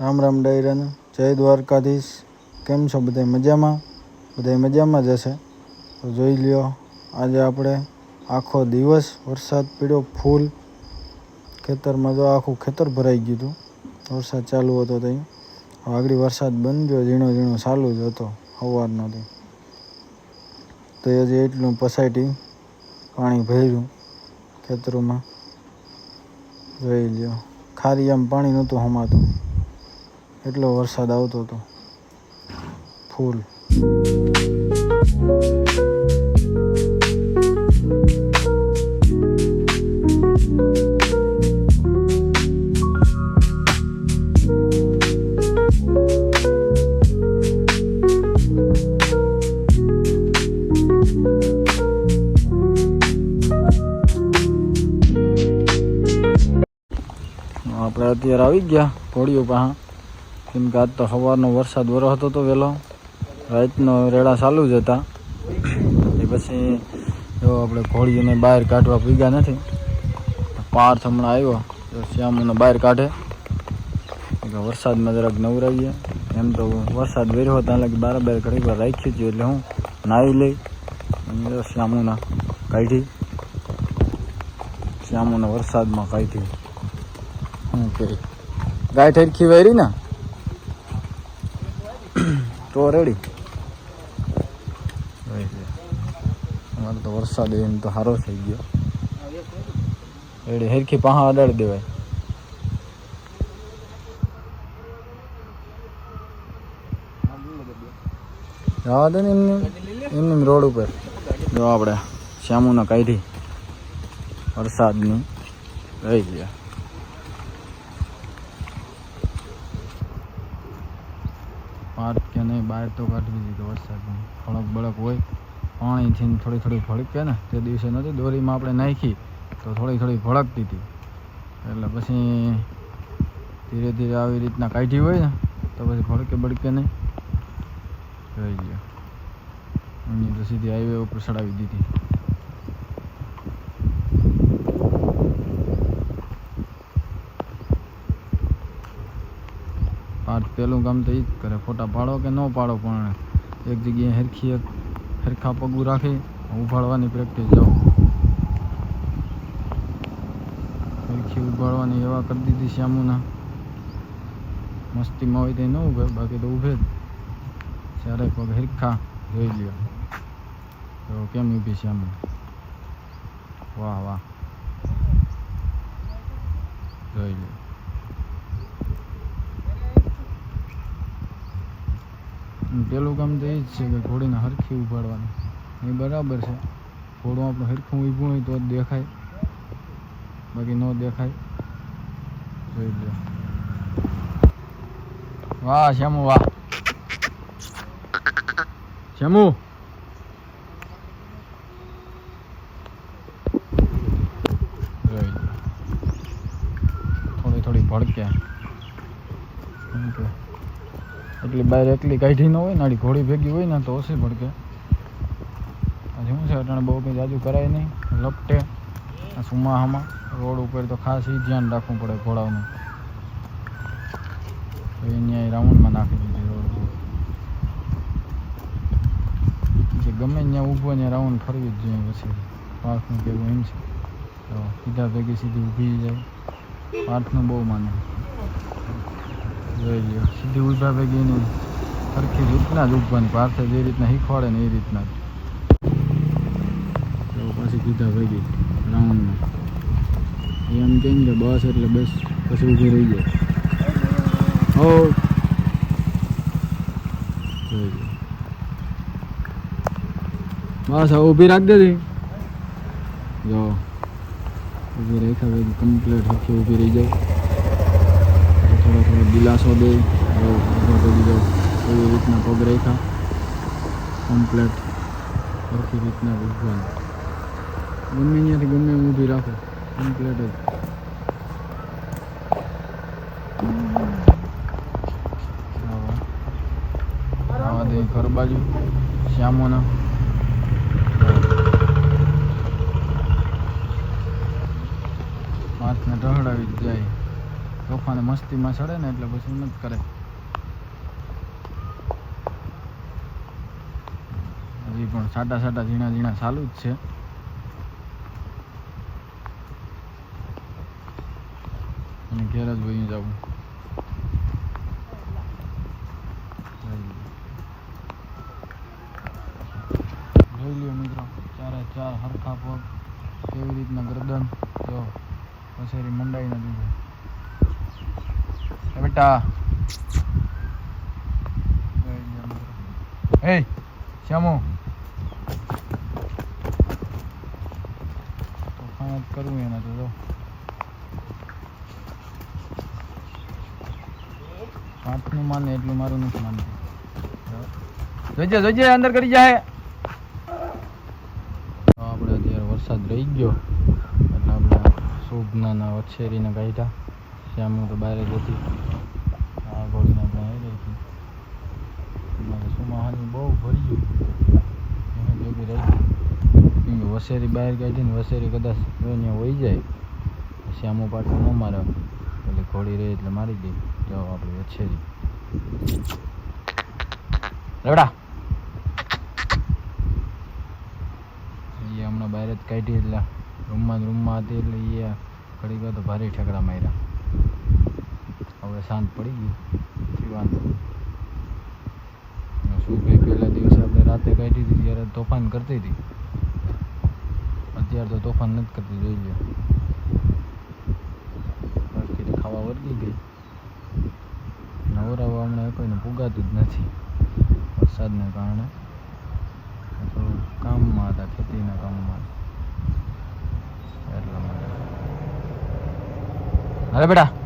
રામ રામ ડાયરાને. જય દ્વારકાધીશ. કેમ છો બધા મજામાં? બધા મજામાં જ હશે. તો જોઈ લ્યો, આજે આપણે આખો દિવસ વરસાદ પીડ્યો ફૂલ. ખેતરમાં જો આખું ખેતર ભરાઈ ગયું હતું. વરસાદ ચાલુ હતો ત્યાં આગળ વરસાદ બંધ ગયો ઝીણો ઝીણો ચાલુ જ હતો સવારનો તો એ હજી એટલું પસાયટી પાણી ભર્યું ખેતરોમાં. જોઈ લ્યો, ખારી આમ પાણી નહોતું હમાતું. એટલો વરસાદ આવતો હતો. ફૂલ. આપણે અત્યારે આવી ગયા ઘોડીઓ પાસે. કેમ કે આજ તો સવારનો વરસાદ વરો હતો તો વહેલો. રાતનો રેડા ચાલુ જ હતા. એ પછી જો આપણે ઘોડીઓને બહાર કાઢવા ભીગા નથી. પાર્થ હમણાં આવ્યો, તો શ્યામુને બહાર કાઢે. કે વરસાદમાં જરાક નવરાઈએ. એમ તો વરસાદ વેર્યો લગી બાર બાર ઘડી વાર રાખી હતી એટલે હું નાહી લઈ. શ્યામુના કાઢી. શ્યામુના વરસાદમાં કાઢી. શું કે, ગાય ઠેરખી વેરી ને? તો રેડી અમારે તો વરસાદ એમ તો સારો થઈ ગયો. રેડી હેરખી પાહા અડાડી દેવાય. જવા દે ને એમની એમની રોડ ઉપર. જો આપણે શ્યામુના કાઢી. વરસાદની. રહી ગયા પાર્ક કે નહીં બહાર તો કાઢી દીધો વરસાદમાં ખળક બળક હોય. પાણીથી થોડી થોડી ભડકે ને તે દિવસે નથી દોરીમાં આપણે નાખી તો થોડી થોડી ભડકતી હતી. એટલે પછી ધીરે ધીરે આવી રીતના કાઢી હોય ને તો પછી ભડકે બળકે નહીં. રહી ગયો. તો સીધી હાઈવે ઉપર ચડાવી દીધી. પાર્થ પહેલું કામ તો એ જ કરે. ફોટા પાડો કે ન પાડો પણ એક જગ્યાએ હરખી એક હરખા પગું રાખી ઉભાડવાની પ્રેક્ટિસ જાઓ. હરખી ઉભાડવાની એવા કરી દીધી શ્યામુના. મસ્તીમાં હોય તો ન ઊભે બાકી તો ઊભે જ. ચારે પગ હરખા જોઈ લ્યો. તો કેમ ઊભી શ્યામુ? વાહ વાહ. જોઈ લ્યો. પેલું કામ તો એ જ છે કે ઘોડીને હરખી ઉપાડવાની. એ બરાબર છે. ઘોડું આપણું હરખું ઊભું હોય તો જ દેખાય. બાકી ન દેખાય, જોઈ લો. વાહ, શ્યામુ વાહ. શ્યામુ જોઈ લો થોડી થોડી ભડકે એમ કે એટલી બહાર એકલી કાઢી ન હોય નાળી ઘોડી ભેગી હોય ને, તો ઓછી ભડકે. પછી શું છે, અટાણે બહુ કંઈ જાજુ કરાય નહીં, લપટે. સુમાહામાં, રોડ ઉપર તો ખાસ એ ધ્યાન રાખવું પડે ઘોડાનું તો અહીંયા રાઉન્ડમાં નાખી દીધી રોડ. જે ગમે ત્યાં ઊભો ને રાઉન્ડ ફરવી જ જોઈએ પછી. પાર્થનું કેવું એમ છે. તો સીધા ભેગી સીધી ઊભી જાય. પાર્થનું બહુ માને. જોઈ લ્યો. સીધી ઊભા ભેગી સરખી રીતના જ ઊભવાની. પાર્થે જે રીતના શીખવાડે ને એ રીતના તો પછી સીધા ભેગી રાઉન્ડમાં. એમ કેમ કે બસ એટલે બસ પછી ઊભી રહી જાય. હો જોઈ લ્યો. બસ હવે ઊભી રાખ દેજે. જો. ઊભી રેખા ભેગી કમ્પ્લીટ હરખી ઊભી રહી જાય. થોડો થોડો દિલાસો દે ઊભા બીજો એવી રીતના પગ રેખા કમ્પ્લેટ સરખી રીતના ઊભા ગમે અહીંયાથી ગમે એમ ઊભી રાખો. કમ્પ્લેટ જ. દે ઘર બાજુ. શ્યામોના. હાથને ઢહડાવી જ જાય. તોફાને મસ્તીમાં ચડે ને એટલે પછી નથી કરે. હજી પણ સાટા સાટા ઝીણા ઝીણા ચાલુ જ છે. અને ઘેર જ વહી જવું જોઈ લ્યો મિત્રો, ચારે ચાર હરખા પગ, કેવી રીતના ગરદન, જો પછેરી મંડાઈ નથી એ બેટા જોઈ લ્યો મિત્રો. એ શ્યામો તોફાન જ કરવું એના તો જો પાંચનું માને એટલું મારું નથી માનતું. જોજે જોજે, અંદર કરી જાય તો આપણે અત્યારે વરસાદ રહી ગયો. એટલે આપણે શુભનાના વછેરીને કાઢ્યા શ્યામુ તો બહાર જ હતી. આ ગોળીને આપણે આવી રહી હતી. મારે સુમાહાની બહુ ભરી ગયું એને ભેગી રહી. કે વસેરી બહાર કાઢીને વસેરી કદાચ જોઈને હોઈ જાય. શ્યામુ પાટું ન મારે. એટલે ઘોડી રહી એટલે મારી દે જાઓ આપણે વછેરી. રેવડા એ હમણાં બહાર જ કાઢી એટલે. રૂમમાં ને રૂમમાં હતી એટલે એ ઘડી ગયો તો ભારે ઠેકડા માર્યા. હવે શાંત પડી ગઈ. વાંધો શું ભાઈ પહેલા દિવસે આપણે રાતે કાઢી હતી ત્યારે તોફાન કરતી હતી. અત્યારે તો તોફાન નથી કરતી, જોઈ લો ખાવા વર્ગી ગઈ. નવરાવા હમણાં કોઈને પુગાતું જ નથી. વરસાદને કારણે. કામમાં હતા, ખેતીના કામમાં. એટલા માટે. અરે બેટા.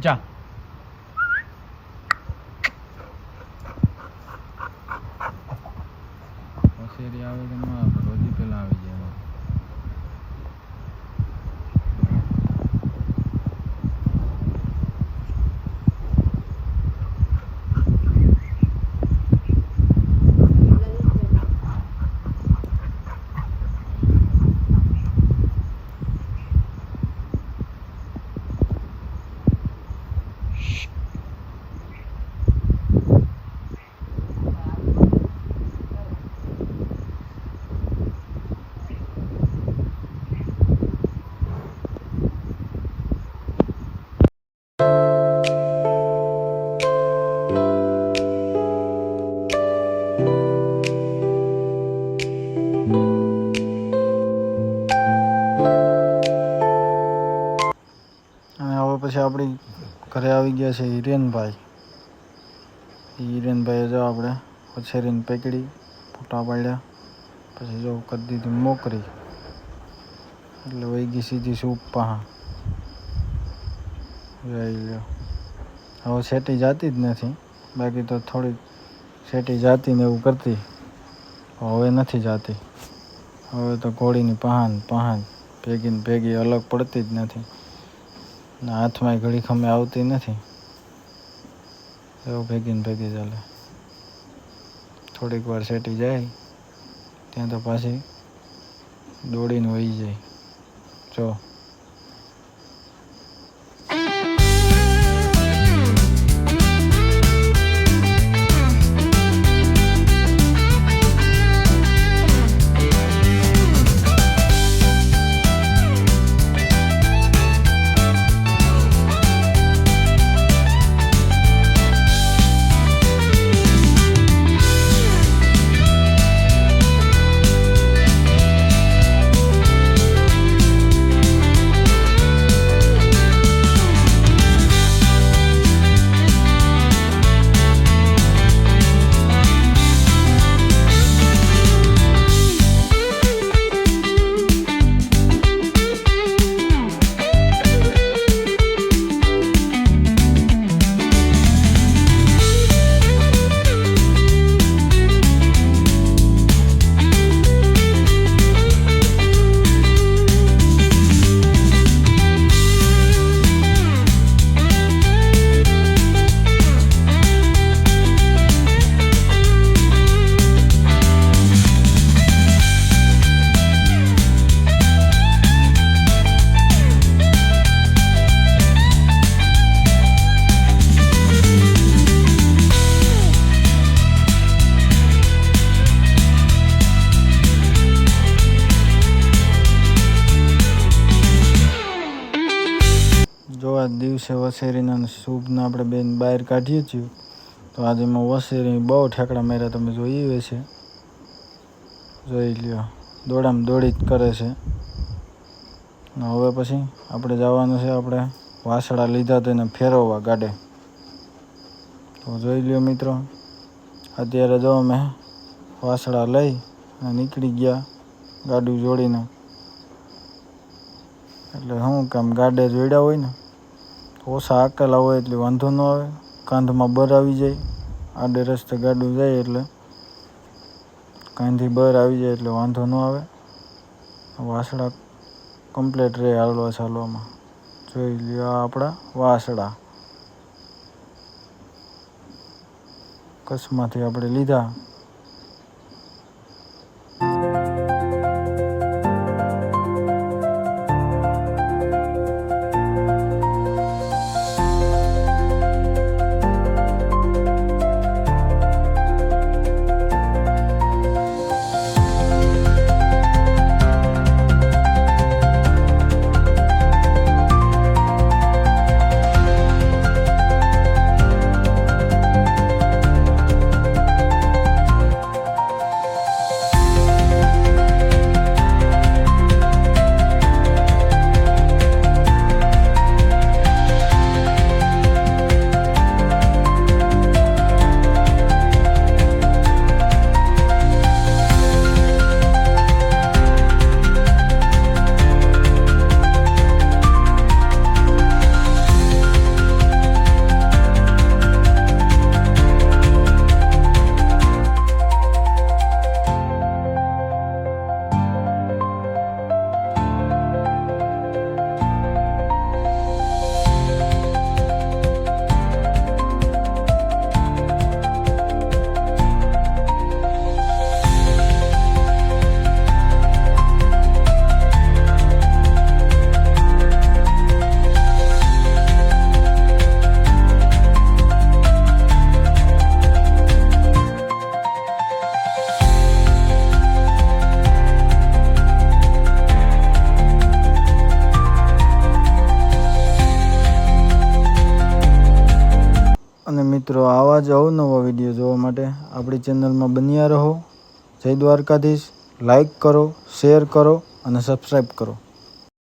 લઈ ઊંચા વસેરી પછી આપણી ઘરે આવી ગયા છે હિરેનભાઈ. હિરેનભાઈએ જો આપણે પછેરીને પેકડી, ફોટા પાડ્યા. પછી જો કરી દીધી મોકરી. એટલે વહી ગઈ સીધી સૂપ પાહા. જોઈ લ્યો. હવે સેટી જાતી જ નથી. બાકી તો થોડી સેટી જાતી ને એવું કરતી. હવે નથી જાતી. હવે તો ઘોડીની પહાન પહાન ભેગીને ભેગી અલગ પડતી જ નથી. હાથમાં ઘડી ખમે આવતી નથી. એવું ભેગી ને ભેગી ચાલે. થોડીક વાર સેટી જાય, ત્યાં તો પાછી દોડીને વહી જાય. જો દિવસે વસેરીના શુભના આપણે બેન બહાર કાઢીએ છીએ. તો આજે એમાં વસેરી બહુ ઠેકડા માર્યા, તમે જોઈ છે. જોઈ લ્યો, દોડામ દોડી જ કરે છે. હવે પછી આપણે જવાનું છે આપણે વાસળા લીધા તેને ફેરવવા ગાડે. તો જોઈ લ્યો મિત્રો, અત્યારે જો અમે વાસળા લઈ અને નીકળી ગયા ગાડું જોડીને. એટલે શું કામ ગાડે જોડ્યા હોય ને ઓછા આકેલા હોય એટલે વાંધો ન આવે. કાંધમાં બર આવી જાય. આડે રસ્તે ગાડું જાય એટલે કાંધી બર આવી જાય એટલે વાંધો ન આવે. વાસડા કમ્પ્લેટ રહે હાલવા ચાલવામાં. જોઈ લ્યો આપણા વાસડા કચ્છમાંથી આપણે લીધા. જ અવનવા વીડિયો જોવા માટે. આપણી ચેનલમાં બન્યા રહો. જય દ્વારકાધીશ. લાઈક કરો, શેર કરો અને સબસ્ક્રાઈબ કરો.